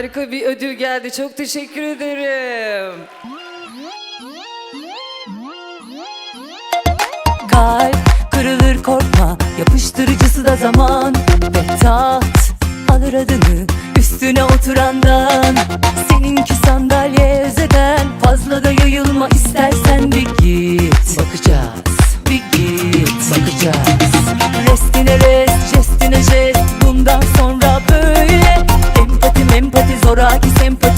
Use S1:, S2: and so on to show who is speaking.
S1: harika bir ödül geldi. Çok teşekkür ederim.
S2: Kalp kırılır korkma. Yapıştırıcısı da zaman. Ve tat alır adını üstüne oturandan. Seninki sandalye özeden. Fazla da yayılma istersen bir git. Bakacağız. Bir git. Bakacağız. Restine rest Rocky sempre